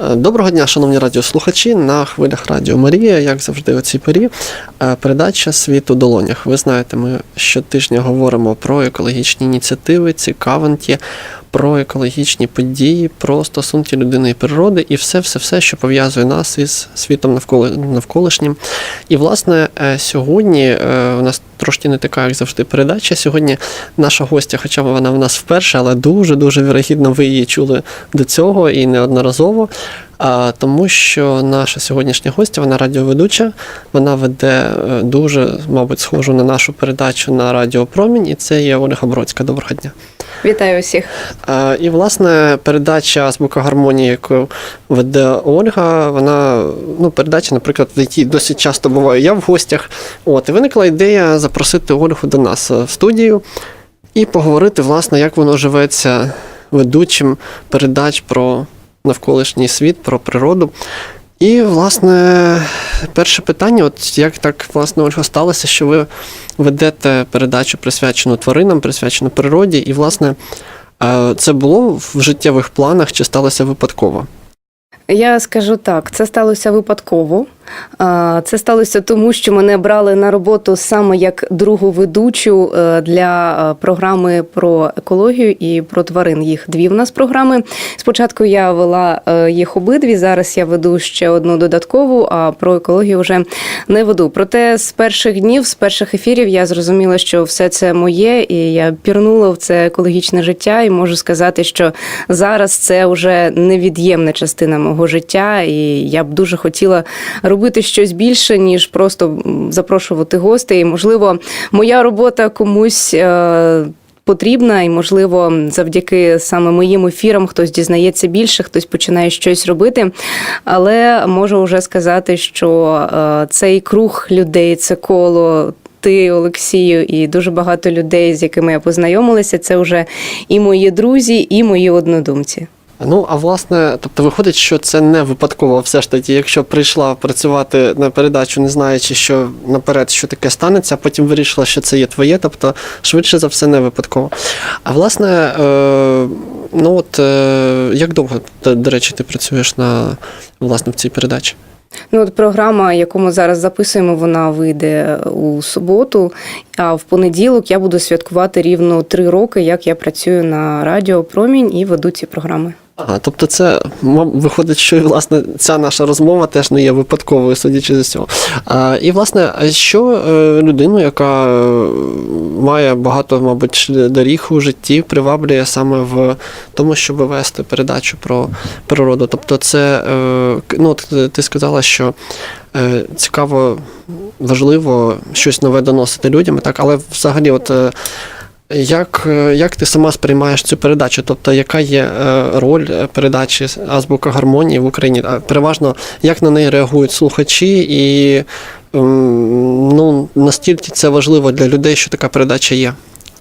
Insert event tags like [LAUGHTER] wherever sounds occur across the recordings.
Е, Доброго дня, шановні радіослухачі. На хвилях Радіо Марія, як завжди, у цій порі, е, передача Світ у долонях. Ви знаєте, ми щотижня говоримо про екологічні ініціативи, цікавинки, про екологічні події, про стосунки людини і природи, і все, все, все, що пов'язує нас із світом навколо навколишнім. І власне е, сьогодні е, у нас трошки не така, як завжди, передача. Сьогодні наша гостя, хоча вона в нас вперше, але дуже дуже вірогідно ви її чули до цього і неодноразово. А, тому що наша сьогоднішня гостя, вона радіоведуча, вона веде е, дуже, мабуть, схожу на нашу передачу на Радіо Промінь, і це є Ольга Бродська. Доброго дня. Вітаю всіх. Е, І, власне, передача Азбука гармонії, яку веде Ольга, вона ну, передача, наприклад, в якій досить часто буваю я в гостях. От, і виникла ідея запросити Ольгу до нас е, в студію і поговорити, власне, як воно живеться ведучим передач про навколишній світ, про природу. І, власне, перше питання: от як так, власне, Ольга, сталося, що ви ведете передачу присвячену тваринам, присвячену природі, і, власне, е, це було в життєвих планах чи сталося випадково? Я скажу так: це сталося випадково. Це сталося тому, що мене брали на роботу саме як другу ведучу е, для е, програми про екологію і про тварин. Їх дві в нас програми. Спочатку я вела е, їх обидві. Зараз я веду ще одну додаткову, а про екологію вже не веду. Проте з перших днів, з перших ефірів, я зрозуміла, що все це моє, і я пірнула в це екологічне життя, і можу сказати, що зараз це вже невід'ємна частина мого життя, і я б дуже хотіла робити щось більше, ніж просто запрошувати гостей. І, можливо, моя робота комусь. е, Потрібна і, можливо, завдяки саме моїм ефірам хтось дізнається більше, хтось починає щось робити. Але можу вже сказати, що е, цей круг людей, це коло. Ти, Олексію, і дуже багато людей, з якими я познайомилася, це вже і мої друзі, і мої однодумці. Ну, а власне, тобто виходить, що це не випадково все ж таки, якщо прийшла працювати на передачу, не знаючи, що наперед, що таке станеться, а потім вирішила, що це є твоє, тобто швидше за все не випадково. А власне, е, ну от е, як довго, до, речі, ти працюєш на власне в цій передачі? Ну, от програма, яку ми зараз записуємо, вона вийде у суботу. А в понеділок я буду святкувати рівно три роки, як я працюю на радіо Промінь і веду ці програми. А, тобто це виходить, що власне ця наша розмова теж не є випадковою, судячи з цього. А, і власне, що е, людину, яка е, має багато, мабуть, доріг у житті, приваблює саме в тому, щоб вести передачу про природу. Тобто, це е, ну, ти сказала, що цікаво, важливо щось нове доносити людям, так, але взагалі, от. Як, е, як ти сама сприймаєш цю передачу? Тобто, яка є е, роль передачі Азбука гармонії в Україні? Переважно, як на неї реагують слухачі, і ну, настільки це важливо для людей, що така передача є?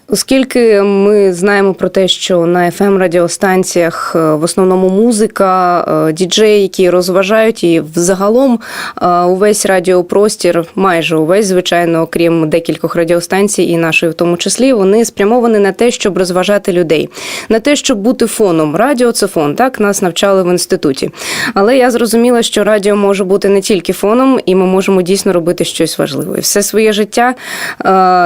Оскільки ми знаємо про те, що на fm радіостанціях е, в основному музика, е, діджеї, які розважають, і взагалом е, увесь радіопростір, майже увесь, звичайно, окрім декількох радіостанцій, і нашої в тому числі, вони спрямовані на те, щоб розважати людей, на те, щоб бути фоном. Радіо це фон, так нас навчали в інституті. Але я зрозуміла, що радіо може бути не тільки фоном, і ми можемо дійсно робити щось важливе. Все своє життя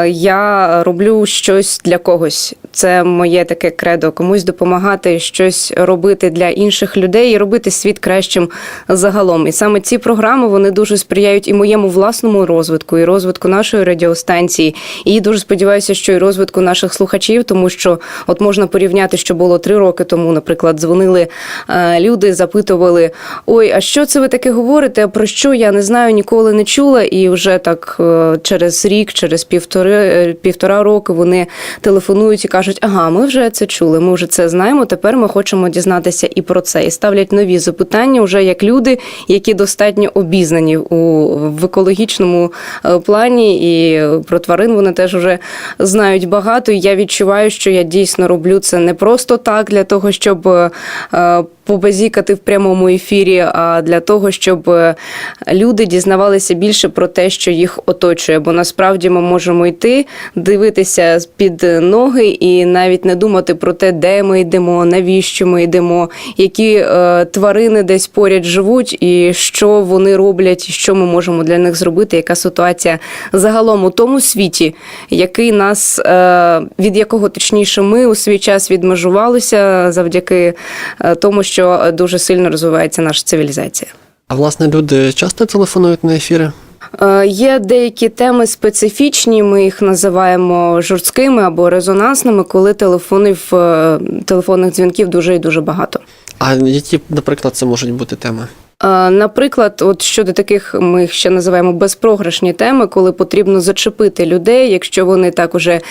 я роблю щось для когось. Це моє таке кредо, комусь допомагати щось робити для інших людей і робити світ кращим загалом. І саме ці програми вони дуже сприяють і моєму власному розвитку, і розвитку нашої радіостанції. І дуже сподіваюся, що і розвитку наших слухачів, тому що от можна порівняти, що було три роки тому, наприклад, дзвонили е, люди, запитували: ой, а що це ви таке говорите? Про що я не знаю, ніколи не чула. І вже так е, через рік, через півтори е, півтора роки вони телефонують і кажуть, ага, ми вже це чули, ми вже це знаємо. Тепер ми хочемо дізнатися і про це. І ставлять нові запитання, вже як люди, які достатньо обізнані у в екологічному е, плані, і про тварин вони теж вже знають багато. І я відчуваю, що я дійсно роблю це не просто так для того, щоб. Побазікати в прямому ефірі, а для того, щоб е, люди дізнавалися більше про те, що їх оточує. Бо насправді ми можемо йти, дивитися під ноги і навіть не думати про те, де ми йдемо, навіщо ми йдемо, які е, тварини десь поряд живуть, і що вони роблять, що ми можемо для них зробити, яка ситуація загалом у тому світі, який нас е, від якого точніше ми у свій час відмежувалися завдяки тому, що дуже сильно розвивається наша цивілізація. А власне люди часто телефонують на ефіри? Е, Є деякі теми специфічні, ми їх називаємо жорсткими або резонансними, коли телефонів, е, телефонних дзвінків дуже і дуже багато. А які, наприклад, це можуть бути теми? Е, Наприклад, от щодо таких, ми їх ще називаємо безпрограшні теми, коли потрібно зачепити людей, якщо вони так уже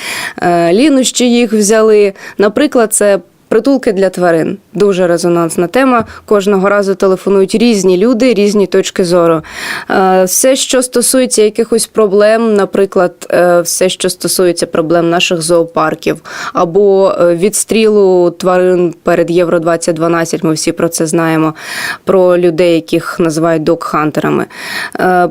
е, лінощі їх взяли. Наприклад, це. Притулки для тварин дуже резонансна тема. Кожного разу телефонують різні люди, різні точки зору. Е, Все, що стосується якихось проблем, наприклад, е, все, що стосується проблем наших зоопарків, або е, відстрілу тварин перед Євро 2012, ми всі про це знаємо. Про людей, яких називають док-хантерами,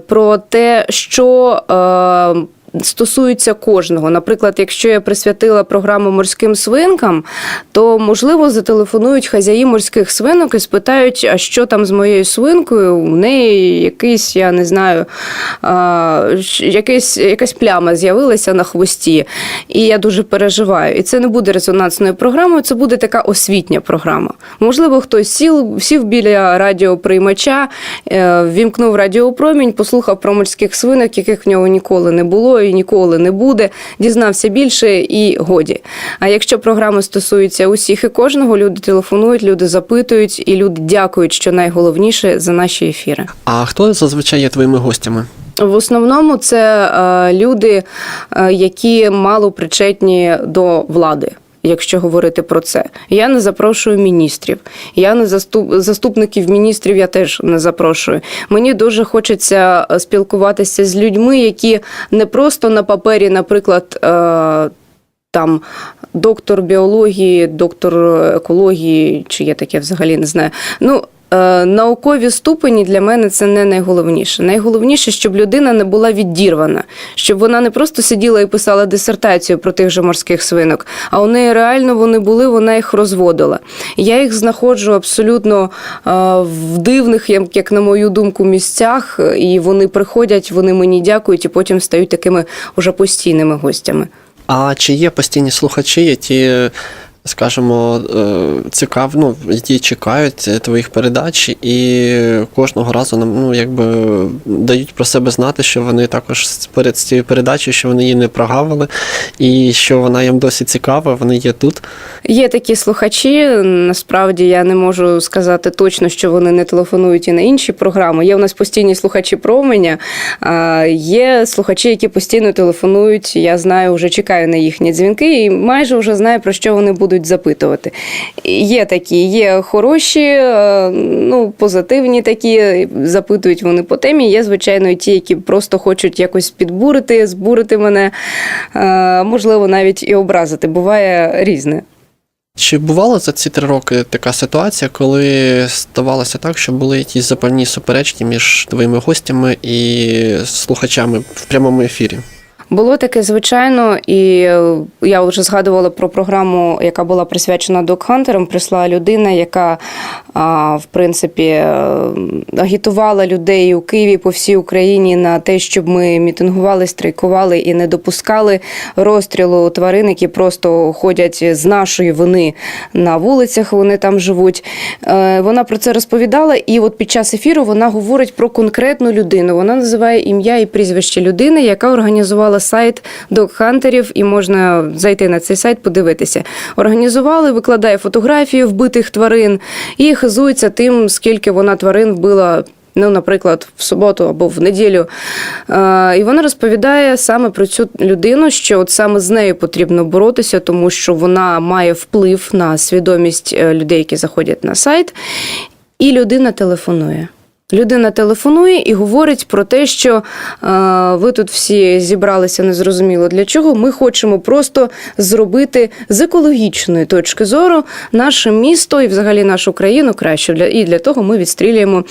про те, що. Стосується кожного. Наприклад, якщо я присвятила програму морським свинкам, то можливо зателефонують хазяї морських свинок і спитають, а що там з моєю свинкою? У неї якийсь, я не знаю, а, якийсь, якась пляма з'явилася на хвості. І я дуже переживаю. І це не буде резонансною програмою, це буде така освітня програма. Можливо, хтось сів, сів біля радіоприймача, е, ввімкнув радіопромінь, послухав про морських свинок, яких в нього ніколи не було і ніколи не буде, дізнався більше і годі. А якщо програма стосується усіх і кожного, люди телефонують, люди запитують і люди дякують, що найголовніше за наші ефіри. А хто зазвичай є твоїми гостями? В основному це е, люди, е, які мало причетні до влади. Якщо говорити про це, я не запрошую міністрів. Я не заступ... заступників міністрів. Я теж не запрошую. Мені дуже хочеться е, спілкуватися з людьми, які не просто на папері, наприклад. Е... Там доктор біології, доктор екології, чи є таке взагалі не знаю. Ну наукові ступені для мене це не найголовніше. Найголовніше, щоб людина не була відірвана, щоб вона не просто сиділа і писала дисертацію про тих же морських свинок, а у неї реально вони були, вона їх розводила. Я їх знаходжу абсолютно е, в дивних, як на мою думку, місцях, і вони приходять, вони мені дякують, і потім стають такими уже постійними гостями. А чи є постійні слухачі, які, скажімо, е, цікав, ну, які чекають твоїх передач і кожного разу нам ну, якби дають про себе знати, що вони також перед цією передачею, що вони її не прогавили, і що вона їм досі цікава, вони є тут. Є такі слухачі. Насправді я не можу сказати точно, що вони не телефонують і на інші програми. Є у нас постійні слухачі променя. Є слухачі, які постійно телефонують. Я знаю, вже чекаю на їхні дзвінки, і майже вже знаю про що вони будуть запитувати. Є такі, є хороші, е, ну позитивні такі. Запитують вони по темі. Є звичайно і ті, які просто хочуть якось підбурити, збурити мене, е, можливо, навіть і образити. Буває різне. Чи бувала за ці три роки така ситуація, коли ставалося так, що були якісь запальні суперечки між твоїми гостями і слухачами в прямому ефірі? Було таке звичайно, і е, я вже згадувала про програму, яка була присвячена док-хантерам. Прийшла людина, яка в принципі е, агітувала людей у Києві по всій Україні на те, щоб ми мітингували, страйкували і не допускали розстрілу тварин, які просто ходять з нашої вини на вулицях. Вони там живуть. Е, Вона про це розповідала, і от під час ефіру вона говорить про конкретну людину. Вона називає ім'я і прізвище людини, яка організувала сайт док-хантерів, і можна зайти на цей сайт, подивитися. Організували, викладає фотографії вбитих тварин і хизується тим, скільки вона тварин вбила. Ну, наприклад, в суботу або в неділю. І вона розповідає саме про цю людину, що от саме з нею потрібно боротися, тому що вона має вплив на свідомість е, людей, які заходять на сайт, і людина телефонує. Людина телефонує і говорить про те, що е, ви тут всі зібралися незрозуміло для чого. Ми хочемо просто зробити з екологічної точки зору наше місто і взагалі нашу країну краще. Для і для того ми відстрілюємо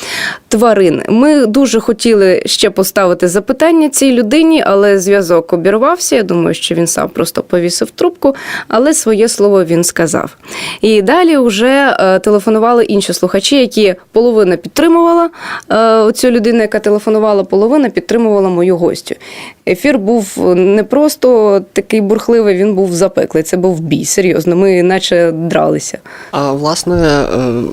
тварин. Ми дуже хотіли ще поставити запитання цій людині, але зв'язок обірвався. Я думаю, що він сам просто повісив трубку, але своє слово він сказав. І далі вже е, телефонували інші слухачі, які половина підтримувала цю людину, яка телефонувала, половина підтримувала мою гостю. Ефір був не просто такий бурхливий, він був запеклий. Це був бій. Серйозно, ми наче дралися. А власне, е,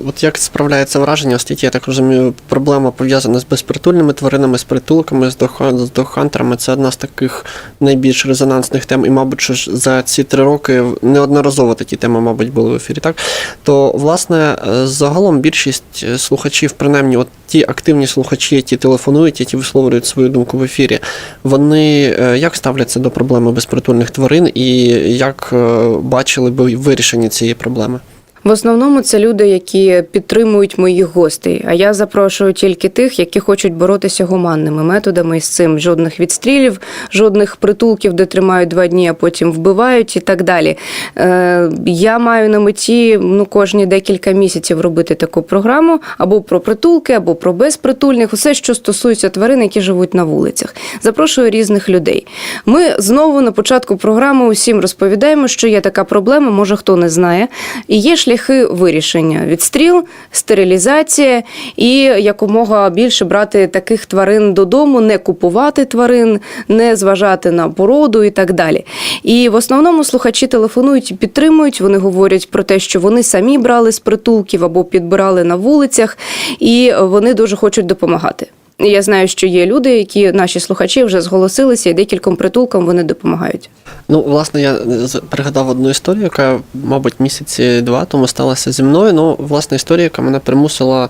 от як справляється враження, оскільки я так розумію, проблема пов'язана з безпритульними тваринами, з притулками, з дохан- дохантерами. Це одна з таких найбільш резонансних тем. І, мабуть, що за ці три роки неодноразово такі теми, мабуть, були в ефірі. Так то, власне, е, загалом більшість е, слухачів, принаймні, от ті активні слухачі, які телефонують, які висловлюють свою думку в ефірі, вони е, як ставляться до проблеми безпритульних тварин і як е, бачили би вирішення цієї проблеми? В основному це люди, які підтримують моїх гостей. А я запрошую тільки тих, які хочуть боротися гуманними методами з цим. Жодних відстрілів, жодних притулків, де тримають два дні, а потім вбивають і так далі. Е, я маю на меті ну, кожні декілька місяців робити таку програму або про притулки, або про безпритульних, усе, що стосується тварин, які живуть на вулицях. Запрошую різних людей. Ми знову на початку програми усім розповідаємо, що є така проблема, може хто не знає, і є шляхи вирішення: відстріл, стерилізація і якомога більше брати таких тварин додому, не купувати тварин, не зважати на породу і так далі. І в основному слухачі телефонують і підтримують. Вони говорять про те, що вони самі брали з притулків або підбирали на вулицях, і вони дуже хочуть допомагати. Я знаю, що є люди, які наші слухачі вже зголосилися, і декільком притулкам вони допомагають. Ну, власне, я з- пригадав одну історію, яка, мабуть, місяці два тому сталася зі мною. Ну, власне, історія, яка мене примусила е,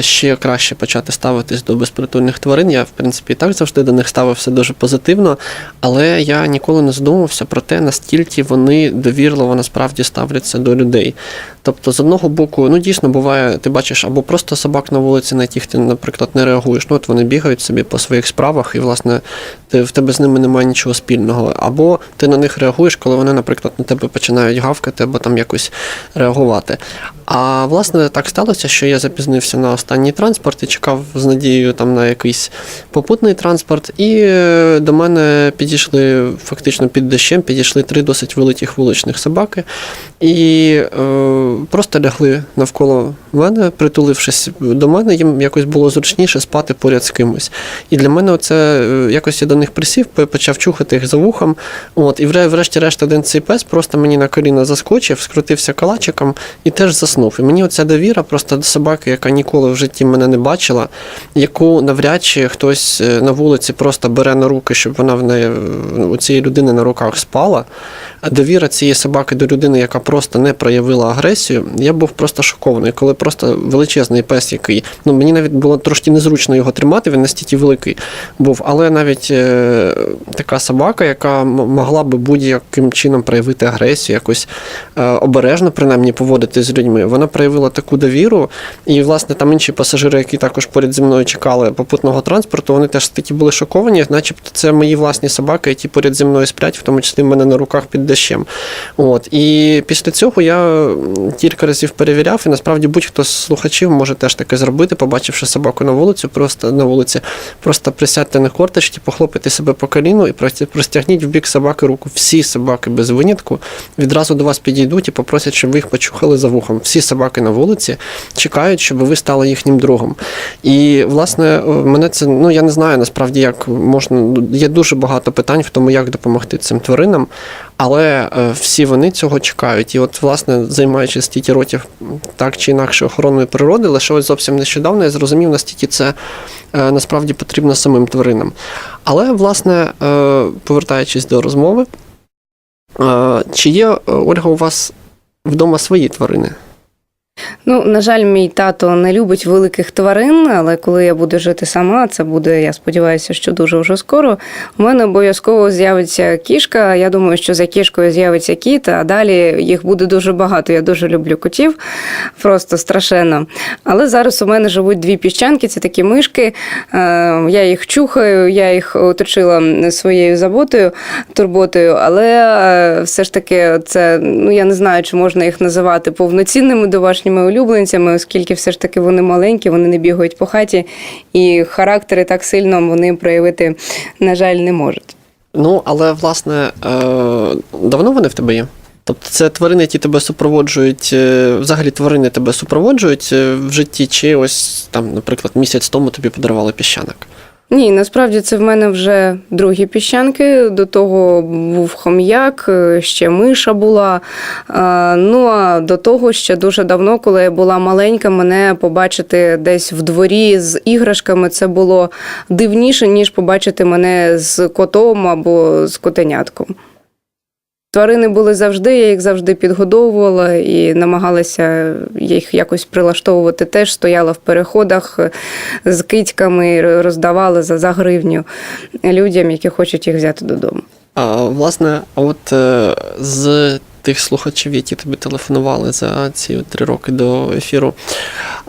ще краще почати ставитись до безпритульних тварин. Я, в принципі, і так завжди до них ставився дуже позитивно, але я ніколи не задумувався про те, наскільки вони довірливо насправді ставляться до людей. Тобто, з одного боку, ну дійсно буває, ти бачиш або просто собак на вулиці, на яких ти, наприклад, не реагуєш. Ну, от вони бігають собі по своїх справах, і, власне, ти, в тебе з ними немає нічого спільного. Або ти на них реагуєш, коли вони, наприклад, на тебе починають гавкати або там якось реагувати. А власне так сталося, що я запізнився на останній транспорт і чекав з надією там на якийсь попутний транспорт, і е, до мене підійшли фактично під дощем, підійшли три досить великих вуличних собаки і е, просто лягли навколо мене, притулившись до мене, їм якось було зручніше спати поряд з кимось. І для мене це якось я до них присів, почав чухати їх за вухом. От, і врешті-решт один цей пес просто мені на коліна заскочив, скрутився калачиком і теж заснув. І мені оця довіра просто до собаки, яка ніколи в житті мене не бачила, яку навряд чи хтось е, на вулиці просто бере на руки, щоб вона в неї у цієї людини на руках спала. Довіра цієї собаки до людини, яка просто не проявила агресію, я був просто шокований, коли просто величезний пес, який ну мені навіть було трошки незручно його тримати, він настільки великий був. Але навіть е, така собака, яка могла би будь-яким чином проявити агресію, якось е, обережно принаймні поводити з людьми, вона проявила таку довіру. І, власне, там інші пасажири, які також поряд зі мною чекали попутного транспорту, вони теж такі були шоковані, начебто це мої власні собаки, які поряд зі мною сплять, в тому числі в мене на руках під дощем. От. І після цього я кілька разів перевіряв, і насправді будь-хто з слухачів може теж таке зробити, побачивши собаку на вулицю, просто на вулиці, просто присядьте на корточки, похлопайте себе по коліну і простягніть в бік собаки руку. Всі собаки без винятку відразу до вас підійдуть і попросять, щоб ви їх почухали за вухом. Всі собаки на вулиці чекають, щоб ви стали їхнім другом. І, власне, мене це, ну я не знаю насправді, як можна. ну, Є дуже багато питань в тому, як допомогти цим тваринам, але е, всі вони цього чекають. І от, власне, займаючись стільки років так чи інакше охороною природи, лише ось зовсім нещодавно я зрозумів, наскільки це е, насправді потрібно самим тваринам. Але, власне, е, повертаючись до розмови, е, чи є, е, Ольга, у вас вдома свої тварини? Ну, на жаль, мій тато не любить великих тварин, але коли я буду жити сама, це буде, я сподіваюся, що дуже вже скоро. У мене обов'язково з'явиться кішка. Я думаю, що за кішкою з'явиться кіт, а далі їх буде дуже багато. Я дуже люблю котів, просто страшенно. Але зараз у мене живуть дві піщанки, це такі мишки. Е, Я їх чухаю, я їх оточила своєю заботою, турботою, але е, все ж таки це, ну я не знаю, чи можна їх називати повноцінними домашніми улюбленцями, оскільки все ж таки вони маленькі, вони не бігають по хаті, і характери так сильно вони проявити, на жаль, не можуть. Ну, але власне, е, давно вони в тебе є? Тобто це тварини, які тебе супроводжують, е, взагалі тварини тебе супроводжують е, в житті, чи ось там, наприклад, місяць тому тобі подарували піщанок. Ні, насправді це в мене вже другі піщанки. До того був хом'як, е, ще миша була. Ну а до того ще дуже давно, коли я була маленька, мене побачити десь в дворі з іграшками це було дивніше, ніж побачити мене з котом або з котенятком. Тварини були завжди, я їх завжди підгодовувала і намагалася їх якось прилаштовувати. Теж стояла в переходах е, з китьками, роздавала за, за гривню людям, які хочуть їх взяти додому. А, власне, а от е, з тих слухачів, які тобі телефонували за ці три роки до ефіру,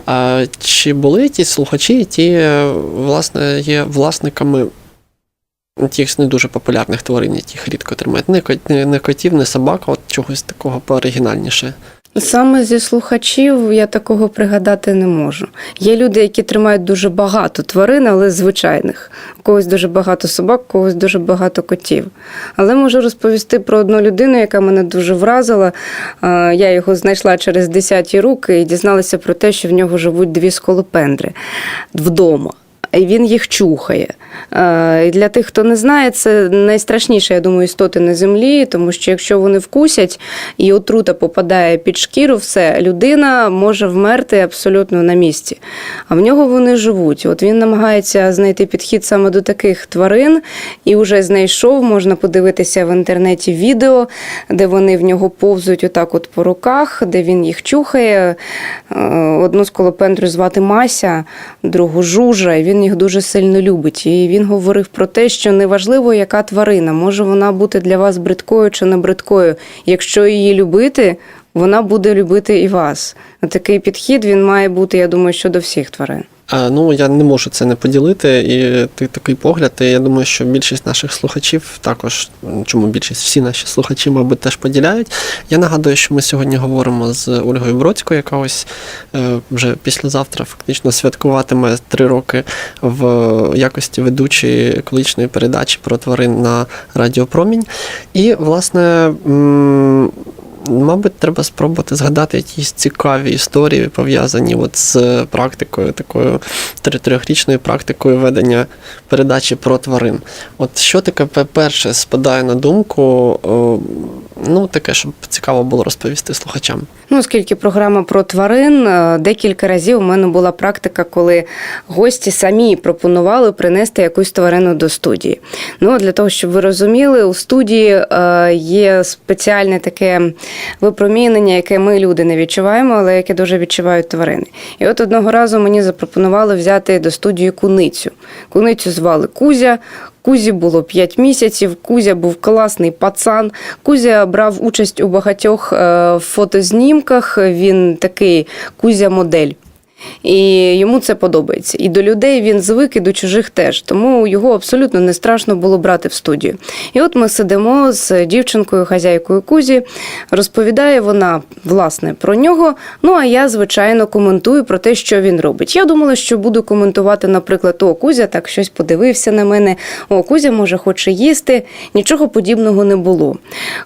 а, чи були якісь слухачі, які е, власне є власниками тих не дуже популярних тварин, яких рідко тримають? Не, не, не котів, не собак, от чогось такого пооригінальніше. Саме зі слухачів я такого пригадати не можу. Є люди, які тримають дуже багато тварин, але звичайних. У когось дуже багато собак, у когось дуже багато котів. Але можу розповісти про одну людину, яка мене дуже вразила. Я його знайшла через десяті руки і дізналася про те, що в нього живуть дві сколопендри вдома. Він їх чухає. Е, для тих, хто не знає, це найстрашніше, я думаю, істоти на землі, тому що якщо вони вкусять і отрута попадає під шкіру, все, людина може вмерти абсолютно на місці. А в нього вони живуть. От він намагається знайти підхід саме до таких тварин, і вже знайшов, можна подивитися в інтернеті відео, де вони в нього повзуть отак от по руках, де він їх чухає. Е, Одну сколопендру звати Мася, другу Жужа, і він їх дуже сильно любить. І він говорив про те, що неважливо, яка тварина, може вона бути для вас бридкою чи не бридкою. Якщо її любити, вона буде любити і вас. Такий підхід він має бути, я думаю, що до всіх тварин. Ну, я не можу це не поділити, і ти такий погляд. І я думаю, що більшість наших слухачів також, чому більшість всі наші слухачі, мабуть, теж поділяють. Я нагадую, що ми сьогодні говоримо з Ольгою Бродською, яка ось е, вже післязавтра фактично святкуватиме три роки в якості ведучої екологічної передачі про тварин на Радіо Промінь. І, власне. Мабуть, треба спробувати згадати якісь цікаві історії, пов'язані от з практикою, такою трьохрічною практикою ведення передачі про тварин. От що таке перше спадає на думку, ну таке, щоб цікаво було розповісти слухачам. Ну, оскільки програма про тварин, е, декілька разів у мене була практика, коли гості самі пропонували принести якусь тварину до студії. Ну, для того, щоб ви розуміли, у студії е, є спеціальне таке випромінення, яке ми, люди, не відчуваємо, але яке дуже відчувають тварини. І от одного разу мені запропонували взяти до студії куницю. Куницю звали Кузя. Кузі було 5 місяців. Кузя був класний пацан. Кузя брав участь у багатьох е, фотознімках. Він такий Кузя-модель. І йому це подобається. І до людей він звик, і до чужих теж. Тому його абсолютно не страшно було брати в студію. І от ми сидимо з дівчинкою, хазяйкою Кузі. Розповідає вона власне про нього. Ну а я, звичайно, коментую про те, що він робить. Я думала, що буду коментувати, наприклад, о, Кузя так щось подивився на мене. О, Кузя може хоче їсти. Нічого подібного не було.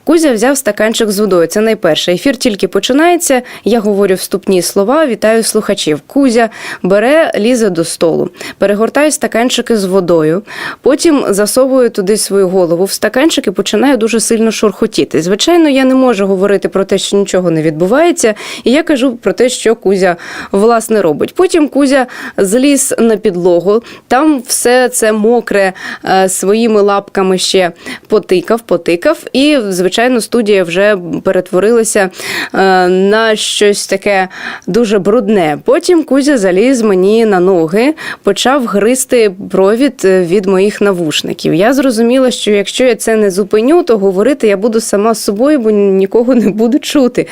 Кузя взяв стаканчик з водою. Це найперше. Ефір тільки починається. Я говорю вступні слова, вітаю слухачів. Кузя бере, лізе до столу, перегортає стаканчики з водою, потім засовує туди свою голову в стаканчик і починає дуже сильно шурхотіти. Звичайно, я не можу говорити про те, що нічого не відбувається, і я кажу про те, що Кузя власне робить. Потім Кузя зліз на підлогу, там все це мокре е, своїми лапками ще потикав, потикав, і звичайно, студія вже перетворилася е, на щось таке дуже брудне. Потім Кузя заліз мені на ноги, почав гризти провід е, від моїх навушників. Я зрозуміла, що якщо я це не зупиню, то говорити я буду сама з собою, бо нікого не буду чути.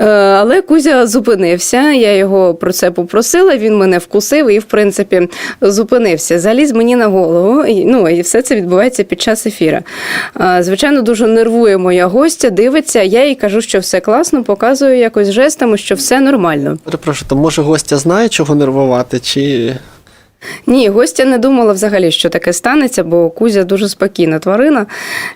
Е, Але Кузя зупинився. Я його про це попросила. Він мене вкусив і, в принципі, зупинився. Заліз мені на голову. Ну і все це відбувається під час ефіра. Е, Звичайно, дуже нервує моя гостя, дивиться. Я їй кажу, що все класно, показую якось жестами, що все нормально. Перепрошую, то може гостя знає, чого нервувати, чи. Ні, гостя не думала взагалі, що таке станеться, бо Кузя дуже спокійна тварина.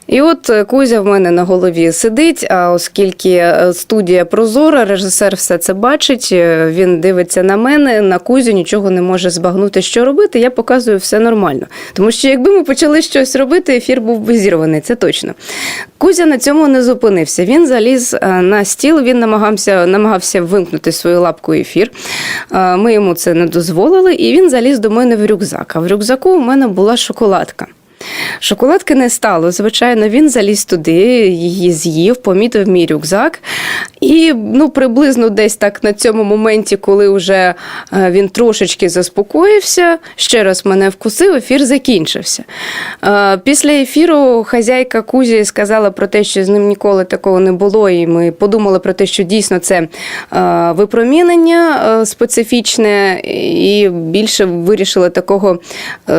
І от е, Кузя в мене на голові сидить. А оскільки е, студія прозора, режисер все це бачить, е, він дивиться на мене, на Кузю нічого не може збагнути, що робити. Я показую все нормально. Тому що якби ми почали щось робити, ефір був би зірваний, це точно. Кузя на цьому не зупинився. Він заліз на стіл, він намагався, намагався вимкнути свою лапку ефір. Ми йому це не дозволили, і він заліз до мене в рюкзак. А в рюкзаку у мене була шоколадка. Шоколадки не стало. Звичайно, він заліз туди, її з'їв, помітив мій рюкзак. І ну, приблизно десь так на цьому моменті, коли вже е, він трошечки заспокоївся, ще раз мене вкусив, ефір закінчився. Е, Після ефіру хазяйка Кузі сказала про те, що з ним ніколи такого не було, і ми подумали про те, що дійсно це е, випромінення специфічне, і більше вирішили такого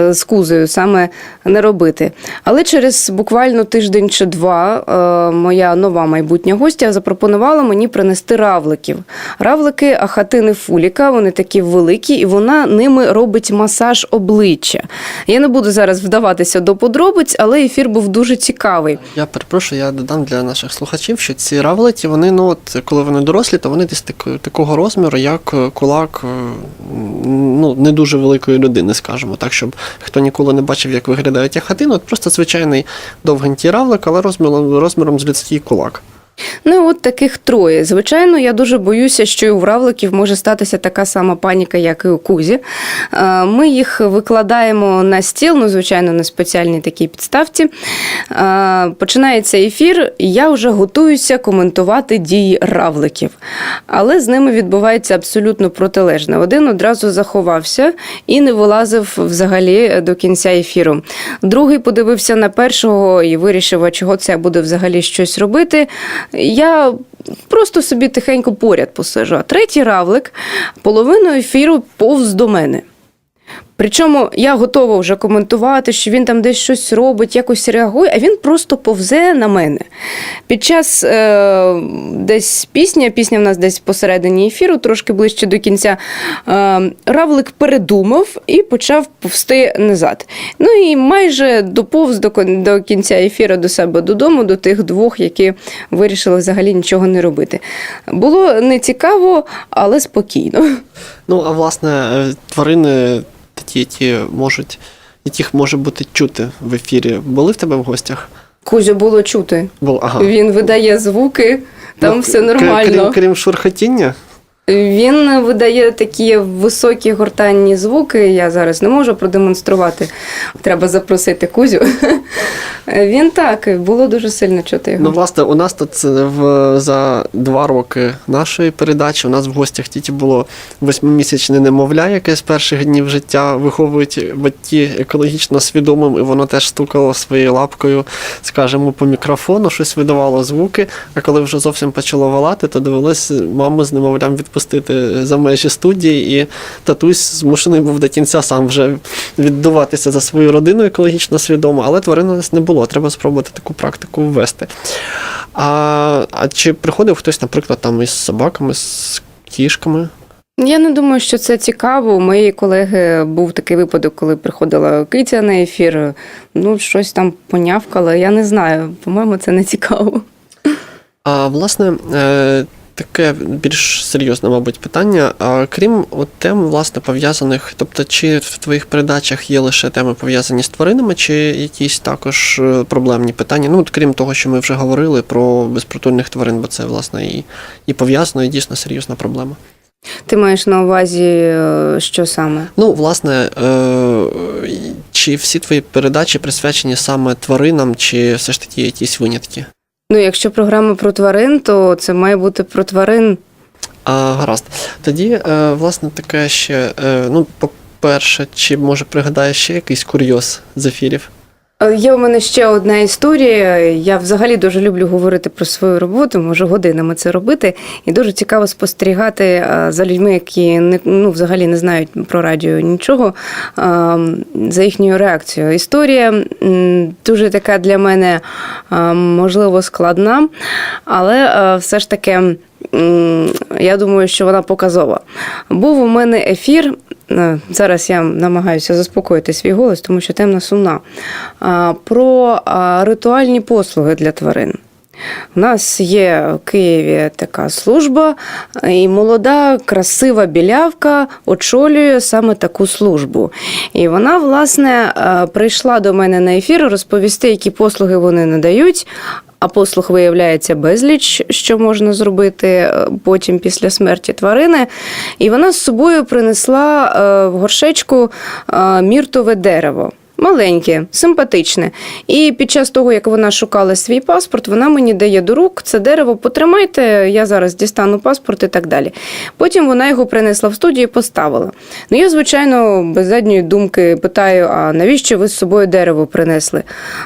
з Кузею саме не робити. Але через буквально тиждень чи два моя нова майбутня гостя запропонувала мені принести равликів. Равлики ахатини Фуліка, вони такі великі, і вона ними робить масаж обличчя. Я не буду зараз вдаватися до подробиць, але ефір був дуже цікавий. Я перепрошую, я додам для наших слухачів, що ці равлеті, вони, ну от коли вони дорослі, то вони десь так, такого розміру, як е, кулак е, ну, не дуже великої людини, скажімо так, щоб хто ніколи не бачив, як виглядає хатина, от просто звичайний довгенький равлик, але розміром, розміром з людський кулак. Ну, от таких троє. Звичайно, я дуже боюся, що у вравликів може статися така сама паніка, як і у Кузі. Ми їх викладаємо на стіл, ну, звичайно, на спеціальній такій підставці. Починається ефір, і я вже готуюся коментувати дії равликів. Але з ними відбувається абсолютно протилежне. Один одразу заховався і не вилазив взагалі до кінця ефіру. Другий подивився на першого і вирішив, а чого це я буду взагалі щось робити. Я просто собі тихенько поряд посижу. А третій равлик половину ефіру повз до мене. Причому я готова вже коментувати, що він там десь щось робить, якось реагує, а він просто повзе на мене. Під час е, десь пісня, пісня в нас десь посередині ефіру, трошки ближче до кінця, е, Равлик передумав і почав повсти назад. Ну і майже доповз до, до кінця ефіру до себе додому, до тих двох, які вирішили взагалі нічого не робити. Було не цікаво, але спокійно. Ну, а власне, е, тварини такі, які можуть, яких може бути чути в ефірі, були в тебе в гостях? Кузю було чути. Бул, ага. Він видає звуки, там Ну, все нормально. Крім, крім шурхотіння, Він видає такі високі гортанні звуки. Я зараз не можу продемонструвати. Треба запросити Кузю. [LAUGHS] Він так, було дуже сильно чути його. Ну, власне, у нас тут е, в, за два роки нашої передачі у нас в гостях тільки було восьмимісячне немовля, яке з перших днів життя виховують батьки екологічно свідомим, і воно теж стукало своєю лапкою, скажімо, по мікрофону, щось видавало звуки. А коли вже зовсім почало волати, то довелось маму з немовлям відпустити за межі студії, і татусь змушений був до кінця сам вже віддуватися за свою родину екологічно свідомо, але тварин у нас не було. Треба спробувати таку практику ввести. А, а чи приходив хтось, наприклад, там із собаками, з кішками? Я не думаю, що це цікаво. У моєї колеги був такий випадок, коли приходила Китя на ефір. Ну, щось там понявкала. Я не знаю. По-моєму, це не цікаво. А власне, е, таке більш серйозне, мабуть, питання. А крім от тем, власне, пов'язаних, тобто, чи в твоїх передачах є лише теми пов'язані з тваринами, чи якісь також е, проблемні питання? Ну, от, крім того, що ми вже говорили про безпритульних тварин, бо це, власне, і, і пов'язано, і дійсно серйозна проблема. Ти маєш на увазі, е, що саме? Ну, власне, е, чи всі твої передачі присвячені саме тваринам, чи все ж таки якісь винятки? Ну, якщо програма про тварин, то це має бути про тварин. А, гаразд. Тоді, е, власне, таке ще. Е, ну, по-перше, чи може пригадаєш ще якийсь курйоз з ефірів? Е, Є у мене ще одна історія. Я взагалі дуже люблю говорити про свою роботу, можу годинами це робити. І дуже цікаво спостерігати е, за людьми, які не ну, взагалі не знають про радіо нічого, е, за їхньою реакцією. Історія дуже така для мене е, можливо складна, але е, все ж таки. Я думаю, що вона показова. Був у мене ефір. Е, Зараз я намагаюся заспокоїти свій голос, тому що темна сумна. Про ритуальні послуги для тварин. У нас є в Києві така служба, і молода, красива білявка очолює саме таку службу. І вона, власне, е, прийшла до мене на ефір розповісти, які послуги вони надають. А послуг виявляється безліч, що можна зробити е, потім після смерті тварини. І вона з собою принесла е, в горшечку е, міртове дерево. Маленьке, симпатичне. І під час того, як вона шукала свій паспорт, вона мені дає до рук це дерево, потримайте, я зараз дістану паспорт і так далі. Потім вона його принесла в студію і поставила. Ну, я, звичайно, без задньої думки питаю: а навіщо ви з собою дерево принесли?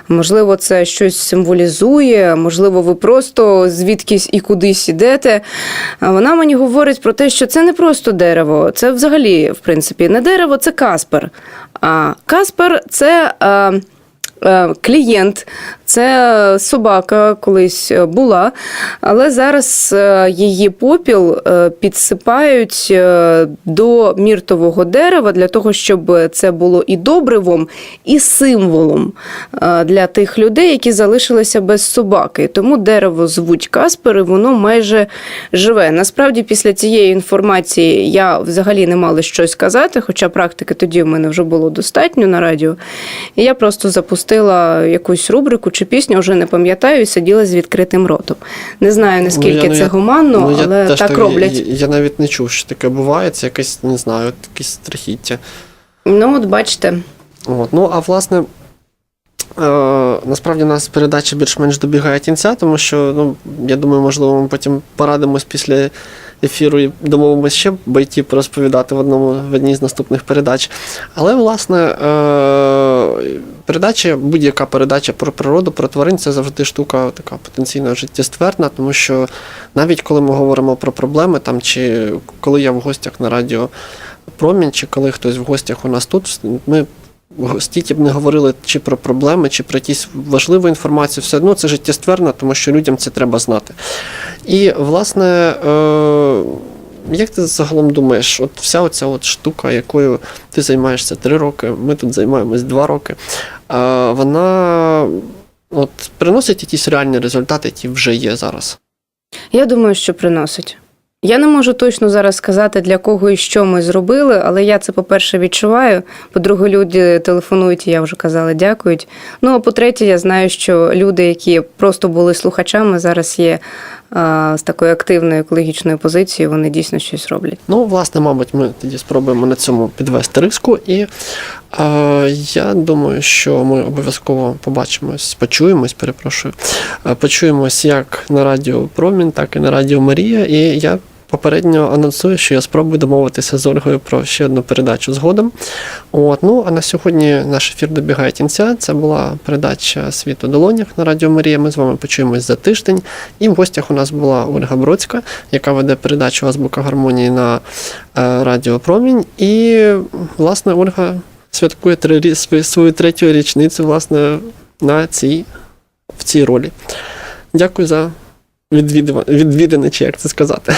Можливо, це щось символізує, можливо, ви просто звідкись і кудись ідете. Вона мені говорить про те, що це не просто дерево, це взагалі, в принципі, не дерево, це Каспер. Каспер це. е, е, Клієнт, це собака колись е, була, але зараз е, її попіл е, підсипають е, до міртового дерева для того, щоб це було і добривом, і символом е, для тих людей, які залишилися без собаки. Тому дерево звуть Каспер, і воно майже живе. Насправді, після цієї інформації я взагалі не мала щось сказати, хоча практики тоді в мене вже було достатньо на радіо. І я просто запустила якусь рубрику чи пісню, вже не пам'ятаю, і сиділа з відкритим ротом. Не знаю, наскільки Ну, я- ну, це я- гуманно, ну, я але теж так роблять. Я, я навіть не чув, що таке буває, це якесь, не знаю, якесь страхіття. Ну, от бачите. От, ну, а власне, е, насправді у нас передача більш-менш добігає кінця, тому що, ну, я думаю, можливо, ми потім порадимось після ефіру і домовимося ще байті порозповідати в одному в одній з наступних передач. Але, власне, передача, будь-яка передача про природу, про тварин це завжди штука така потенційно життєстверна, тому що навіть коли ми говоримо про проблеми, там, чи коли я в гостях на радіо Промінь, чи коли хтось в гостях у нас тут, ми стільки б не говорили чи про проблеми, чи про якісь важливу інформацію, все одно це життєстверно, тому що людям це треба знати. І, власне, е, як ти загалом думаєш, от вся оця от штука, якою ти займаєшся три роки, ми тут займаємось два роки, е, вона от, приносить якісь реальні результати, які вже є зараз. Я думаю, що приносить. Я не можу точно зараз сказати, для кого і що ми зробили, але я це, по-перше, відчуваю. По-друге, люди телефонують, і я вже казала, дякують. Ну а по-третє, я знаю, що люди, які просто були слухачами, зараз є а, з такою активною екологічною позицією, вони дійсно щось роблять. Ну, власне, мабуть, ми тоді спробуємо на цьому підвести риску. І е, я думаю, що ми обов'язково побачимось, почуємось, перепрошую. Почуємось як на радіо Промінь, так і на радіо Марія. І я попередньо анонсую, що я спробую домовитися з Ольгою про ще одну передачу згодом. От, ну, а на сьогодні наш ефір добігає кінця. Це була передача Світ у долонях на Радіо Марія. Ми з вами почуємось за тиждень. І в гостях у нас була Ольга Бродська, яка веде передачу Азбука гармонії на е, Радіо Промінь. І, власне, Ольга святкує три, свою, третю річницю власне, на цій, в цій ролі. Дякую за відвідини, чи як це сказати.